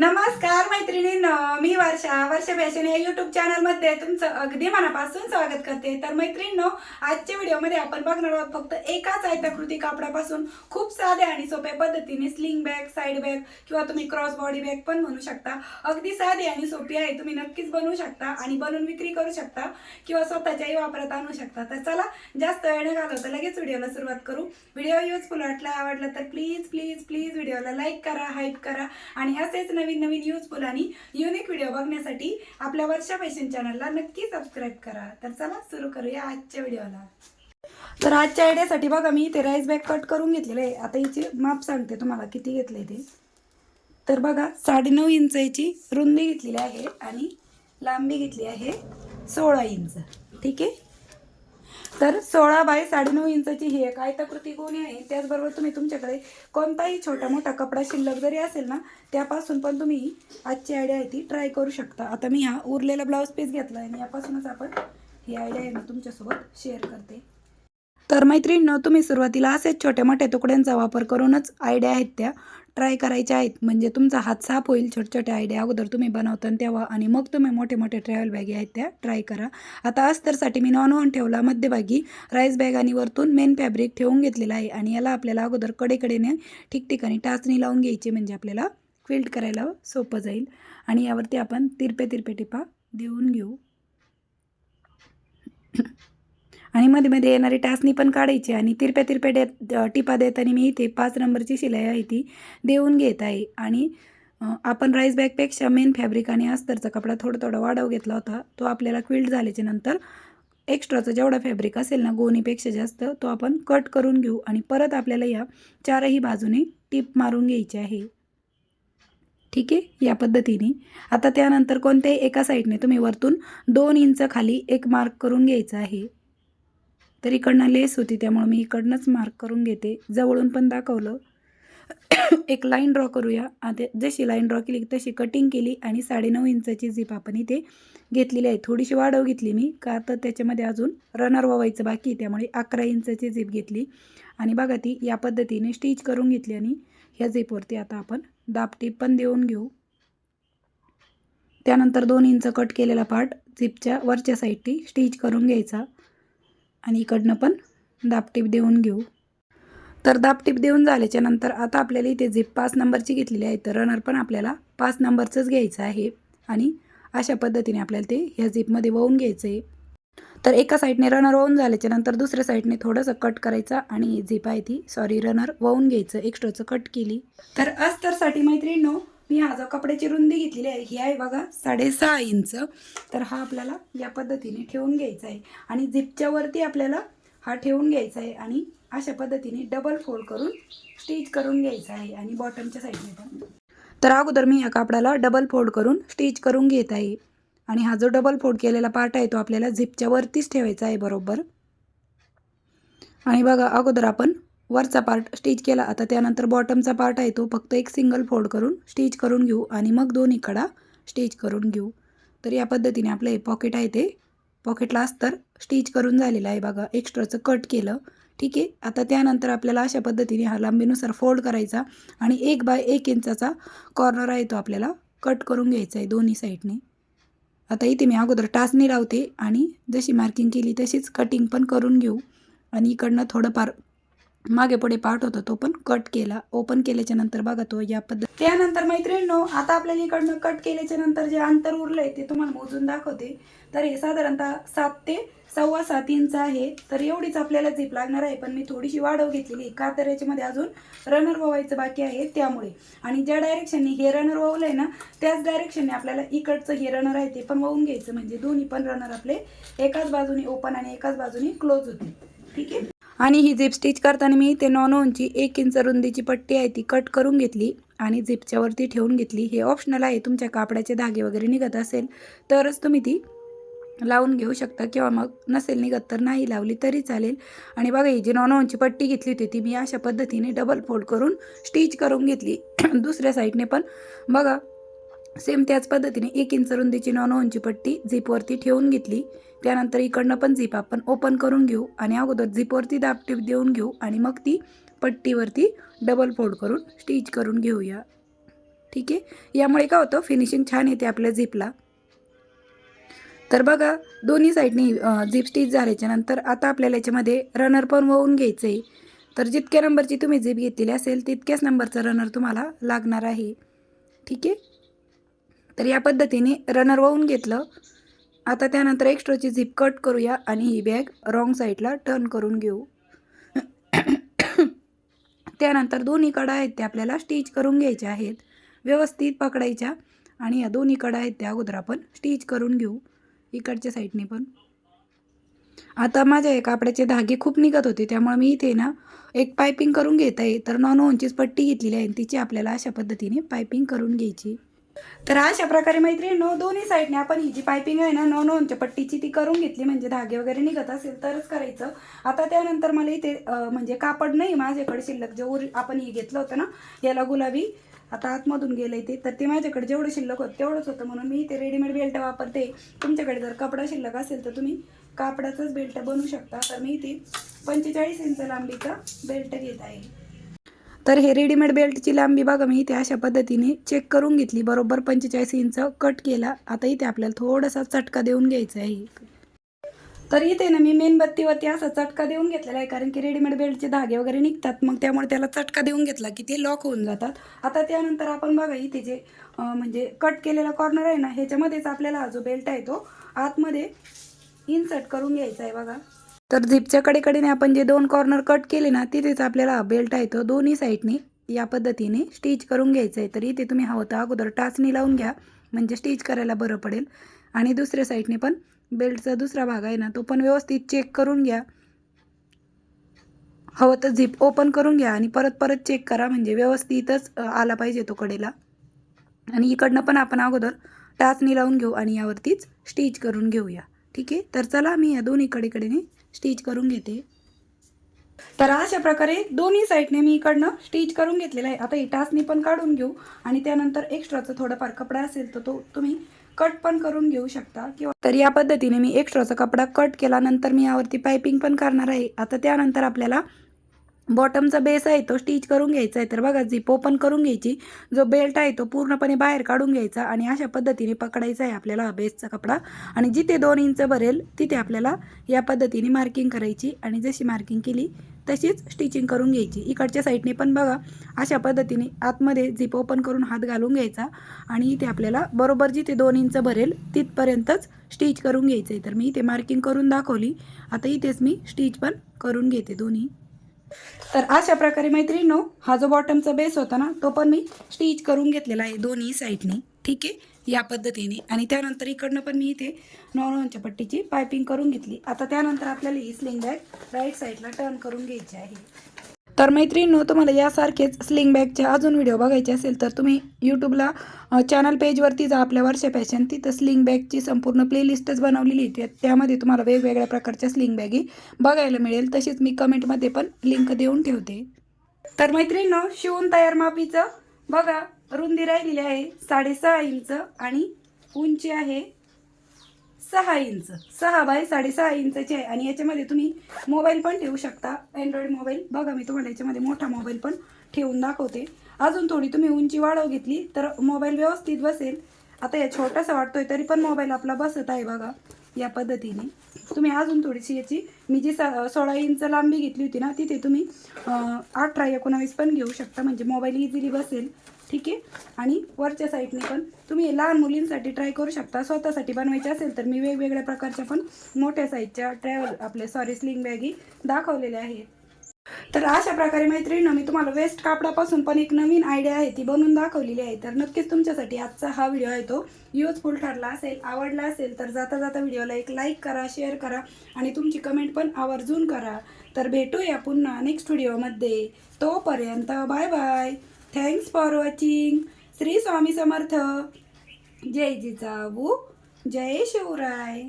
नमस्कार मैत्रिणींनो मी वर्षा. वर्षा फॅशन या युट्यूब चॅनलमध्ये तुमचं अगदी मनापासून स्वागत करते. तर मैत्रिणींनो आजच्या व्हिडिओमध्ये आपण बघणार आहोत फक्त एकाच आयताकृती कापडापासून खूप साध्या आणि सोप्या पद्धतीने स्लिंग बॅग साईड बॅग किंवा तुम्ही क्रॉस बॉडी बॅग पण बनवू शकता. अगदी साधी आणि सोपी आहे. तुम्ही नक्कीच बनवू शकता आणि बनवून विक्री करू शकता किंवा स्वतःच्याही वापरात आणू शकता. तर चला जास्त वेळ न घालवता लगेच व्हिडिओला सुरुवात करू. व्हिडिओ युजफुल वाटला आवडला तर प्लीज प्लीज प्लीज व्हिडिओला लाईक करा हाईप करा आणि असेच नवीन नवीन नवीन युजफुल आणि युनिक व्हिडिओ बघण्यासाठी आपल्या वर्षा फॅशन चॅनलला नक्की सबस्क्राईब करा. तर चला सुरू करूया आजच्या व्हिडिओला तर आजच्या आयडियासाठी बघा मी ते राईस बॅग कट करून घेतलेलं आहे. आता हिची माप सांगते तुम्हाला किती घेतलं ते. तर बघा साडेनऊ इंच याची रुंदी घेतलेली आहे आणि लांबी घेतली आहे सोळा इंच ठीक आहे? तर सोळा बाय साडेनऊ इंचाची ही एक आयताकृती गोणी आहे. त्याचबरोबर तुम्ही तुमच्याकडे कोणताही छोटा मोठा कपडा शिल्लक जरी असेल ना त्यापासून पण तुम्ही आजची आयडिया आहे ती ट्राय करू शकता. आता मी हा उरलेला ब्लाऊज पीस घेतला आहे आणि यापासूनच आपण ही आयडिया आहे मी तुमच्यासोबत शेअर करते. तर मैत्रिणींनो तुम्ही सुरुवातीला असेच छोट्या मोठ्या तुकड्यांचा वापर करूनच आयडिया आहेत त्या ट्राय करायच्या आहेत. म्हणजे तुमचा हात साफ होईल छोटे छोट्या आयडिया अगोदर तुम्ही बनवता तेव्हा आणि मग तुम्ही मोठे मोठे ट्रॅव्हल बॅगी आहेत त्या ट्राय करा. आता अस्तरसाठी मी नॉन ऑन ठेवला मध्यभागी राईस बॅग आणि वरतून मेन फॅब्रिक ठेवून घेतलेला आहे आणि याला आपल्याला अगोदर कडेकडेने ठिकठिकाणी टाचणी लावून घ्यायची म्हणजे आपल्याला फिल्ड करायला सोपं जाईल. आणि यावरती आपण तिरपे तिरपे टिपा देऊन घेऊ. आणि मध्ये मध्ये येणारी टाचणी पण काढायची आणि तिरप्या तिरप्या डे टिपा देताना मी इथे पाच नंबरची शिलाई आहे ती देऊन घेत आहे. आणि आपण राईस बॅगपेक्षा मेन फॅब्रिक आणि अस्तरचा कपडा थोडा थोडा वाढव घेतला होता तो आपल्याला क्विल्ट झाल्याच्यानंतर एक्स्ट्राचा जेवढा फॅब्रिक असेल ना गोणीपेक्षा जास्त तो आपण कट करून घेऊ आणि परत आपल्याला या चारही बाजूने टीप मारून घ्यायची आहे. ठीक आहे? या पद्धतीने. आता त्यानंतर कोणत्याही एका साईडने तुम्ही वरतून दोन इंच खाली एक मार्क करून घ्यायचा आहे. तर इकडनं लेस होती त्यामुळे मी इकडनंच मार्क करून घेते. जवळून पण दाखवलं. एक लाईन ड्रॉ करूया. आता जशी लाईन ड्रॉ केली तशी कटिंग केली आणि साडेनऊ इंचाची झीप आपण इथे घेतलेली आहे. थोडीशी वाढव घेतली मी का तर त्याच्यामध्ये अजून रनर वावायचं बाकी त्यामुळे अकरा इंचाची झीप घेतली. आणि बघा ती या पद्धतीने स्टिच करून घेतली आणि ह्या झीपवरती आता आपण दाबटीप पण देऊन घेऊ. त्यानंतर दोन इंच कट केलेला पार्ट झिपच्या वरच्या साईडची स्टिच करून घ्यायचा. आणि इकडनं पण दापटीप देऊन घेऊ. तर दापटीप देऊन झाल्याच्यानंतर आता आपल्याला इथे झिप पाच नंबरची घेतलेली आहे तर रनर पण आपल्याला पाच नंबरचंच घ्यायचं आहे. आणि अशा पद्धतीने आपल्याला ते ह्या झिपमध्ये वाहून घ्यायचं आहे तर एका साईडने रनर वाहून झाल्याच्यानंतर दुसऱ्या साईडने थोडंसं कट करायचं आणि झिप आहे ती सॉरी रनर वाहून घ्यायचं. एक्स्ट्राचं कट केली. तर अस्तरसाठी मैत्रिणींनो मी हा जो कपड्याची रुंदी घेतलेली आहे. ही आहे बघा साडेसहा इंच. तर हा आपल्याला या पद्धतीने ठेवून घ्यायचा आहे. आणि झिपच्या वरती आपल्याला हा ठेवून घ्यायचा आहे. आणि अशा पद्धतीने डबल फोल्ड करून स्टिच करून घ्यायचा आहे. आणि बॉटमच्या साईडने पण. तर अगोदर मी या कापडाला डबल फोल्ड करून स्टिच करून घेत आहे. आणि हा जो डबल फोल्ड केलेला पार्ट आहे तो आपल्याला झिपच्या वरतीच ठेवायचा आहे बरोबर. आणि बघा अगोदर आपण वरचा पार्ट स्टिच केला. आता त्यानंतर बॉटमचा पार्ट आहे तो फक्त एक सिंगल फोल्ड करून स्टिच करून घेऊ आणि मग दोन्ही कडा स्टिच करून घेऊ. तर या पद्धतीने आपलं हे पॉकेट आहे ते. पॉकेटला अस्तर स्टिच करून झालेलं आहे बघा. एक्स्ट्राचं कट केलं. ठीक आहे? आता त्यानंतर आपल्याला अशा पद्धतीने हा लांबीनुसार फोल्ड करायचा आणि एक बाय एक इंचाचा कॉर्नर आहे तो आपल्याला कट करून घ्यायचा आहे दोन्ही साईडने आता इथे मी अगोदर टाचणी लावते आणि जशी मार्किंग केली तशीच कटिंग पण करून घेऊ. आणि इकडनं थोडंफार मागे पुढे पार्ट होता तो पण कट केला. ओपन केल्याच्यानंतर बघा तो या पद्धत त्यानंतर मैत्रिणींनो आता आपल्याला इकडनं कट केल्याच्यानंतर जे अंतर उरलंय ते तुम्हाला मोजून दाखवते. तर हे साधारणतः सात ते सव्वा सात इंच आहे. तर एवढीच आपल्याला झीप लागणार आहे. पण मी थोडीशी वाढव घेतलेली का तर याच्यामध्ये अजून रनर ववायचं बाकी आहे त्यामुळे. आणि ज्या डायरेक्शनने हे रनर ववलंय ना त्याच डायरेक्शनने आपल्याला इकडचं हे रनर आहे ते पण वाहून घ्यायचं. म्हणजे दोन्ही पण रनर आपले एकाच बाजूने ओपन आणि एकाच बाजूने क्लोज होते ठीक आहे? आणि ही झिप स्टिच करताना मी ते नॉन ओनची एक इंच रुंदीची पट्टी आहे ती कट करून घेतली आणि झिपच्यावरती ठेवून घेतली. हे ऑप्शनल आहे तुमच्या कापडाचे धागे वगैरे निघत असेल तरच तुम्ही ती लावून घेऊ शकता किंवा मग नसेल निघत तर नाही लावली तरी चालेल. आणि बघा ही जी नॉन ओनची पट्टी घेतली होती ती मी अशा पद्धतीने डबल फोल्ड करून स्टिच करून घेतली. दुसऱ्या साईडने पण बघा सेम त्याच पद्धतीने एक इंच रुंदीची नॉन ओनची पट्टी झिपवरती ठेवून घेतली. त्यानंतर इकडनं पण झिप आपण ओपन करून घेऊ आणि अगोदर झिपवरती दाबटीप देऊन घेऊ आणि मग ती पट्टीवरती डबल फोल्ड करून स्टिच करून घेऊया. ठीक आहे? यामुळे काय होतं? फिनिशिंग छान येते आपल्या झिपला तर बघा दोन्ही साईडनी झिप स्टिच झाल्याच्यानंतर आता आपल्याला याच्यामध्ये रनर पण वळून घ्यायचं आहे तर जितक्या नंबरची तुम्ही झिप घेतलेली असेल तितक्याच नंबरचं रनर तुम्हाला लागणार आहे. ठीक आहे? तर या पद्धतीने रनर वाहून घेतलं. आता त्यानंतर एक्स्ट्राची झिप कट करूया आणि ही बॅग रॉंग साईडला टर्न करून घेऊ. त्यानंतर दोन्ही कडा आहेत त्या आपल्याला स्टिच करून घ्यायच्या आहेत. व्यवस्थित पकडायच्या आणि या दोन्ही कडा आहेत त्या अगोदर आपण स्टिच करून घेऊ. इकडच्या साईडने पण. आता माझ्या या कापडाचे धागे खूप निघत होते त्यामुळे मी इथे ना एक पायपिंग करून घेत आहे. तर नॉन ओनचीच पट्टी घेतलेली आहे आणि तिची आपल्याला अशा पद्धतीने पायपिंग करून घ्यायची. तर अशा प्रकारे मैत्रिणी दोन्ही साईडने आपण ही जी पायपिंग आहे ना नो ओनच्या पट्टीची ती करून घेतली. म्हणजे धागे वगैरे निघत असेल तरच करायचं. आता त्यानंतर मला इथे म्हणजे कापड नाही माझ्याकडे शिल्लक. जे उर आपण हे घेतलं होतं ना याला गुलाबी. आता आतमधून गेलं ते. तर ते माझ्याकडे जेवढं शिल्लक होतं तेवढंच होतं. म्हणून मी इथे रेडीमेड बेल्ट वापरते. तुमच्याकडे जर कपडा शिल्लक असेल तर तुम्ही कापडाचाच बेल्ट बनवू शकता. तर मी इथे पंचेचाळीस इंच लांबीचा बेल्ट घेत आहे. तर हे रेडीमेड बेल्टची लांबी बघा मी इथे अशा पद्धतीने चेक करून घेतली. बरोबर पंचेचाळीस इंच कट केला. आता इथे आपल्याला थोडासा चटका देऊन घ्यायचा आहे. तर इथे ना मी मेणबत्तीवरती असा चटका देऊन घेतलेला आहे कारण की रेडीमेड बेल्टचे धागे वगैरे निघतात. मग त्यामुळे त्याला चटका देऊन घेतला की ते लॉक होऊन जातात. आता त्यानंतर आपण बघा इथे जे म्हणजे कट केलेला कॉर्नर आहे ना ह्याच्यामध्येच आपल्याला हा जो बेल्ट आहे तो आतमध्ये इन्सर्ट करून घ्यायचा आहे बघा. तर झिपच्या कडेकडेने आपण जे दोन कॉर्नर कट केले ना तिथेच आपल्याला बेल्ट आहे तो दोन्ही साईडने या पद्धतीने स्टिच करून घ्यायचं आहे तर इथे तुम्ही हवं तर अगोदर टाचणी लावून घ्या म्हणजे स्टिच करायला बरं पडेल. आणि दुसऱ्या साईडने पण बेल्टचा दुसरा भाग आहे ना तो पण व्यवस्थित चेक करून घ्या. हवं तर झिप ओपन करून घ्या आणि परत परत चेक करा म्हणजे व्यवस्थितच आला पाहिजे तो कडेला. आणि इकडनं पण आपण अगोदर टाचणी लावून घेऊ आणि यावरतीच स्टिच करून घेऊया. ठीक आहे? तर चला मी या दोन्ही कडेकडेने स्टिच करून घेते. तर अशा प्रकारे दोन्ही साईडने मी इकडनं स्टिच करून घेतलेलं आहे. आता ही टाचणी पण काढून घेऊ आणि त्यानंतर एक्स्ट्राचा थोडाफार कपडा असेल तर तो तुम्ही कट पण करून घेऊ शकता. किंवा तर या पद्धतीने मी एक्स्ट्राचा कपडा कट केला नंतर मी यावरती पायपिंग पण करणार आहे. आता त्यानंतर आपल्याला बॉटमचा बेस आहे तो स्टिच करून घ्यायचा आहे. तर बघा झिप ओपन करून घ्यायची. जो बेल्ट आहे तो पूर्णपणे बाहेर काढून घ्यायचा आणि अशा पद्धतीने पकडायचा आहे आपल्याला हा बेसचा कपडा. आणि जिथे दोन इंच भरेल तिथे आपल्याला या पद्धतीने मार्किंग करायची. आणि जशी मार्किंग केली तशीच स्टिचिंग करून घ्यायची. इकडच्या साईडने पण बघा अशा पद्धतीने आतमध्ये झिप ओपन करून हात घालून घ्यायचा. आणि इथे आपल्याला बरोबर जिथे दोन इंच भरेल तिथपर्यंतच स्टिच करून घ्यायचं आहे तर मी इथे मार्किंग करून दाखवली. आता इथेच मी स्टिच पण करून घेते दोन्ही. तर अशा प्रकारे मैत्रिणीनो हा जो बॉटमचा बेस होता ना तो पण मी स्टिच करून घेतलेला आहे दोन्ही साईडने ठीक आहे? या पद्धतीने. आणि त्यानंतर इकडनं पण मी इथे नॉर्मलच्या पट्टीची पायपिंग करून घेतली. आता त्यानंतर आपल्याला ही स्लिंग बॅग राईट साईडला टर्न करून घ्यायची आहे. तर मैत्रिणींनो तुम्हाला यासारखेच स्लिंग बॅगचे अजून व्हिडिओ बघायचे असेल तर तुम्ही यूट्यूबला चॅनल पेजवरती जा आपल्या वर्षा फॅशन तिथं स्लिंग बॅगची संपूर्ण प्लेलिस्टच बनवलेली आहे. त्यामध्ये तुम्हाला वेगवेगळ्या प्रकारच्या स्लिंग बॅगी बघायला मिळेल. तशीच मी कमेंटमध्ये पण लिंक देऊन ठेवते. तर मैत्रिणींनो शिवून तयार मापीचं बघा. रुंदी राहिलेली आहे साडेसहा इंच आणि उंची आहे सहा इंच. सहा बाय साडेसहा इंचाची आहे. आणि याच्यामध्ये तुम्ही मोबाईल पण ठेवू शकता. Android mobile. बघा मी तुम्हाला याच्यामध्ये मोठा मोबाईल पण ठेवून दाखवते. अजून थोडी तुम्ही उंची वाढव घेतली तर मोबाईल व्यवस्थित बसेल. आता या छोटासा वाटतोय तरी पण मोबाईल आपला बसत आहे बघा या पद्धतीने. तुम्ही अजून थोडीशी याची मी जी सोळा इंच लांबी घेतली होती ना तिथे तुम्ही अठरा एकोणावीस पण घेऊ शकता. म्हणजे मोबाईल इझिली बसेल. ठीक आहे? आणि वरच्या साईडने पण तुम्ही लहान मुलींसाठी ट्राय करू शकता. स्वतःसाठी बनवायचे असेल तर मी वेगवेगळ्या प्रकारच्या पण मोठ्या साईजच्या ट्रॅव्हल आपले सॉरी स्लिंग बॅगी दाखवलेल्या आहेत. तर अशा प्रकारे मैत्रिणीनं मी तुम्हाला वेस्ट कापडापासून पण एक नवीन आयडिया आहे ती बनवून दाखवलेली आहे. तर नक्कीच तुमच्यासाठी आजचा हा व्हिडिओ आहे तो युजफुल ठरला असेल आवडला असेल तर जाता जाता व्हिडिओला एक लाईक करा शेअर करा आणि तुमची कमेंट पण आवर्जून करा. तर भेटूया पुन्हा नेक्स्ट व्हिडिओमध्ये तोपर्यंत bye bye thanks for watching Shri Swami Samarth. जय जिजाऊ. जय शिवराय.